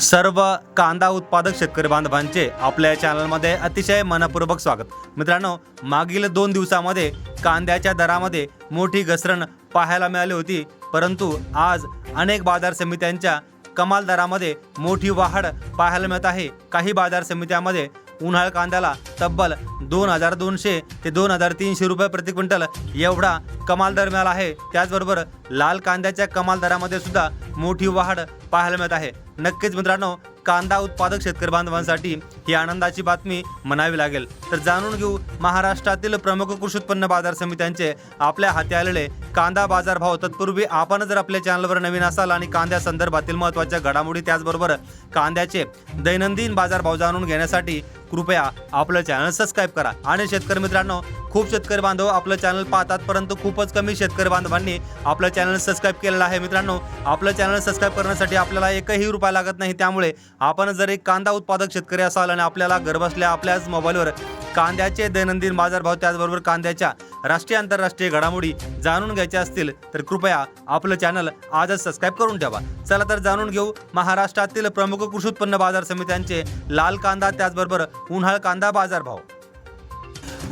सर्व कांदा उत्पादक शेतकरी बांधवांचे आपल्या या चॅनलमध्ये अतिशय मनपूर्वक स्वागत. मित्रांनो मागील दोन दिवसामध्ये कांद्याच्या दरामध्ये मोठी घसरण पाहायला मिळाली होती परंतु आज अनेक बाजार समित्यांच्या कमाल दरामध्ये मोठी वाढ पाहायला मिळत आहे. काही बाजार समित्यामध्ये उन्हाळ कांद्याला तब्बल दोन हजार दोनशे ते दोन हजार तीनशे रुपये प्रति क्विंटल एवढा कमाल दर मिळाला आहे. त्याचबरोबर लाल कांद्याच्या कमाल दरामध्ये सुद्धा मोठी वाढ पाहायला मिळत आहे. नक्कीच मित्रांनो कांदा उत्पादक शेतकरी बांधवांसाठी ही आनंदाची बातमी म्हणावी लागेल. तर जाणून घेऊ महाराष्ट्रातील प्रमुख कृषी उत्पन्न बाजार समित्यांचे आपल्या हाती आलेले कांदा बाजार भाव तत्पूर्वी आपण जर आपल्या चॅनलवर नवीन असाल आणि कांद्या संदर्भातील महत्त्वाच्या घडामोडी त्याचबरोबर कांद्याचे दैनंदिन बाजार भाव जाणून घेण्यासाठी कृपया आपलं चॅनल सबस्क्राईब करा. आणि शेतकरी मित्रांनो खूप शेतकरी बांधव आपलं चॅनल पाहतात परंतु खूपच कमी शेतकरी बांधवांनी आपलं चॅनल सबस्क्राईब केलेलं आहे. मित्रांनो आपलं चॅनल सबस्क्राईब करण्यासाठी आपल्याला एकही रुपया लागत नाही. त्यामुळे आपण जर एक कांदा उत्पादक शेतकरी असाल आणि आपल्याला घरबसल्या आपल्याच मोबाईलवर कांद्याचे दैनंदिन बाजारभाव त्याचबरोबर कांद्याच्या राष्ट्रीय आंतरराष्ट्रीय घडामोडी जाणून घ्यायच्या असतील तर कृपया आपलं चॅनल आजच सबस्क्राईब करून ठेवा. चला तर जाणून घेऊ महाराष्ट्रातील प्रमुख कृषी उत्पन्न बाजार समित्यांचे लाल कांदा त्याचबरोबर उन्हाळ कांदा बाजारभाव.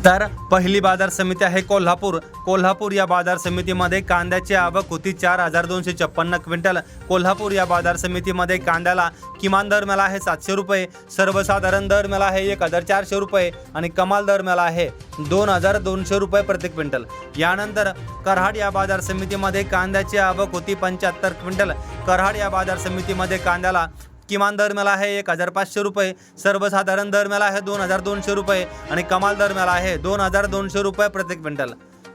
तर पहिली बाजार समिती आहे कोल्हापूर. कोल्हापूर या बाजार समितीमध्ये कांद्याची आवक होती चार हजार दोनशे छप्पन्न क्विंटल. कोल्हापूर या बाजार समितीमध्ये कांद्याला किमान दर मिळाला आहे सातशे रुपये सर्वसाधारण दर मिळाला आहे एक हजार चारशे रुपये आणि कमाल दर मिळाला आहे दोन हजार दोनशे रुपये प्रति क्विंटल. यानंतर कराड या बाजार समितीमध्ये कांद्याची आवक होती पंच्याहत्तर क्विंटल. कराड या बाजार समितीमध्ये कांद्याला किमान दर मेला आहे एक हजार पाचशे रुपये सर्वसाधारण दर मेला आहे दोन हजार दोनशे रुपये आणि कमाल दर मेला आहे दोन हजार दोनशे रुपये प्रति क्विंटल.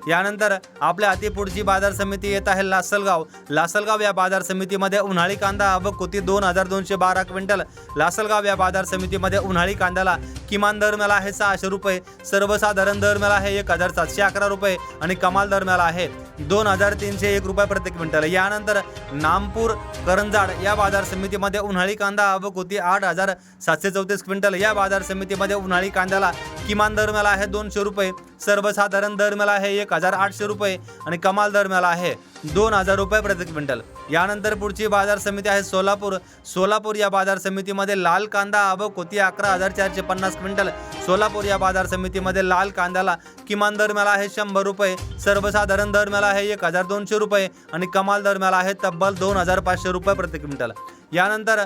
यानंतर आपल्या अति पुढची बाजार समिती येत आहे लासलगाव. लासलगाव या बाजार समितीमध्ये उन्हाळी कांदा व कोती दोन हजार दोनशे बारा क्विंटल. लासलगाव या बाजार समितीमध्ये उन्हाळी कांद्याला किमान दर मिळाला आहे सहाशे रुपये. सर्वसाधारण दर मिळाला आहे एक हजार सातशे अकरा रुपये आणि कमाल दर मिळाला आहे दोन हजार तीनशे एक रुपये प्रति क्विंटल. यानंतर नामपूर करंजाड या बाजार समितीमध्ये उन्हाळी कांदा व कोती आठ हजार सातशे चौतीस क्विंटल. या बाजार समितीमध्ये उन्हाळी कांद्याला किमान दर मिळाला आहे दोनशे रुपये. सर्वसाधारण दर मिळाला आहे एक हजार आठशे रुपये आणि कमाल दर मिळाला आहे दोन हजार रुपये प्रति क्विंटल. यानंतर पुढची बाजार समिती आहे सोलापूर. सोलापूर या बाजार समितीमध्ये लाल कांदा अब कोती अकरा हजार चारशे पन्नास क्विंटल. सोलापूर या बाजार समितीमध्ये लाल कांद्याला किमान दर मिळाला आहे शंभर रुपये. सर्वसाधारण दर मिळाला आहे एक हजार दोनशे रुपये आणि कमाल दर मिळाला आहे तब्बल दोन हजार पाचशे रुपये प्रति क्विंटल. यानंतर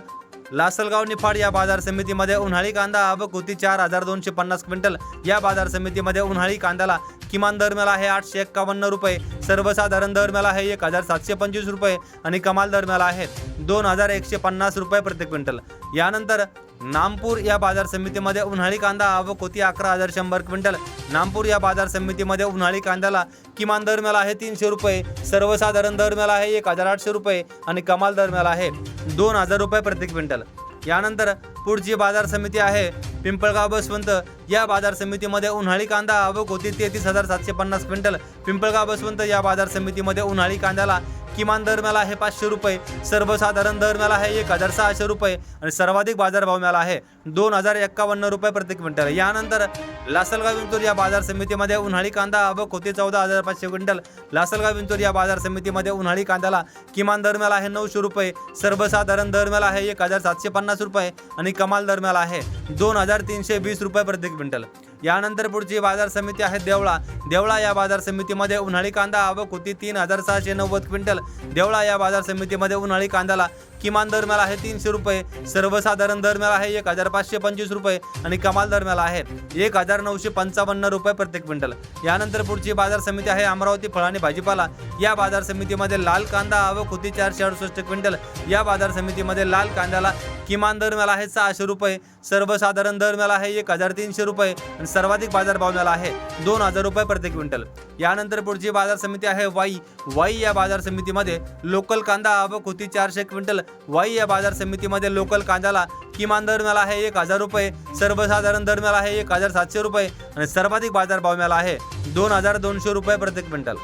लासलगाव निफाड या बाजार समितीमध्ये उन्हाळी कांदा आवक होती चार हजार दोनशे पन्नास क्विंटल. या बाजार समितीमध्ये उन्हाळी कांद्याला किमान दर मिळाला आहे आठशे एक्कावन्न रुपये. सर्वसाधारण दर मिळाला आहे एक हजार सातशे पंचवीस रुपये आणि कमाल दर मिळाला आहे दोन हजार एकशे पन्नास रुपये प्रति क्विंटल. यानंतर नामपूर या बाजार समितीमध्ये उन्हाळी कांदा आवक होती अकरा हजार शंभर क्विंटल. नामपूर या बाजार समितीमध्ये उन्हाळी कांद्याला किमान दर मिळाला आहे तीनशे रुपये सर्वसाधारण दर मिळाला आहे एक हजार आठशे रुपये आणि कमाल दर मिळाला आहे दोन हजार रुपये प्रति क्विंटल. यानंतर पुढची बाजार समिती आहे पिंपळगाव बसवंत. या बाजार समितीमध्ये उन्हाळी कांदा आवक होती तेहतीस हजार सातशे पन्नास क्विंटल. पिंपळगाव बसवंत या बाजार समितीमध्ये उन्हाळी कांद्याला किमान दर मिळाला आहे पाचशे रुपये सर्वसाधारण दर मिळाला आहे एक हजार सहाशे रुपये आणि सर्वाधिक बाजारभाव मिळाला आहे दोन हजार एक्कावन्न रुपये प्रति क्विंटल. यानंतर लासलगाव विंतूर या बाजार समितीमध्ये उन्हाळी कांदा आवक होती चौदा हजार पाचशे क्विंटल. लासलगाव विंतूर या बाजार समितीमध्ये उन्हाळी कांद्याला किमान दर मिळाला आहे नऊशे रुपये सर्वसाधारण दर मिळाला आहे एक हजार सातशे पन्नास रुपये आणि कमाल दर मिळाला आहे दोन हजार तीनशे वीस रुपये प्रति क्विंटल. यानंतर पुढची बाजार समिती आहे देवळा. देवळा या बाजार समितीमध्ये उन्हाळी कांदा आवक होती तीन हजार सहाशे नव्वद क्विंटल. देवळा या बाजार समितीमध्ये उन्हाळी कांद्याला किमान दर आहे तीनशे रुपये सर्वसाधारण दर आहे एक हजार पाचशे पंचवीस रुपये आणि कमाल दर आहे एक हजार नऊशे पंचावन्न रुपये प्रत्येक क्विंटल. यानंतर पुढची बाजार समिती आहे अमरावती फळ आणि भाजीपाला. या बाजार समितीमध्ये लाल कांदा आवक होती चारशे अडुसष्ट क्विंटल. या बाजार समितीमध्ये लाल कांद्याला किमान दर आहे सहाशे रुपये सर्वसाधारण दर आहे एक हजार तीनशे रुपये आणि सर्वाधिक बाजार भाव मिळाला आहे दोन हजार रुपये प्रत्येक क्विंटल. यानंतर पुढची बाजार समिती आहे वाई. वाई या बाजार समितीमध्ये लोकल कांदा आवक होती चारशे क्विंटल. वाई या बाजार समितीमध्ये लोकल कांद्याला किमान दर मिळाला आहे एक हजार रुपये सर्वसाधारण दर मिळाला आहे एक हजार सातशे रुपये आणि सर्वाधिक बाजार भाव मिळाला आहे दोन हजार दोनशे रुपये प्रति क्विंटल.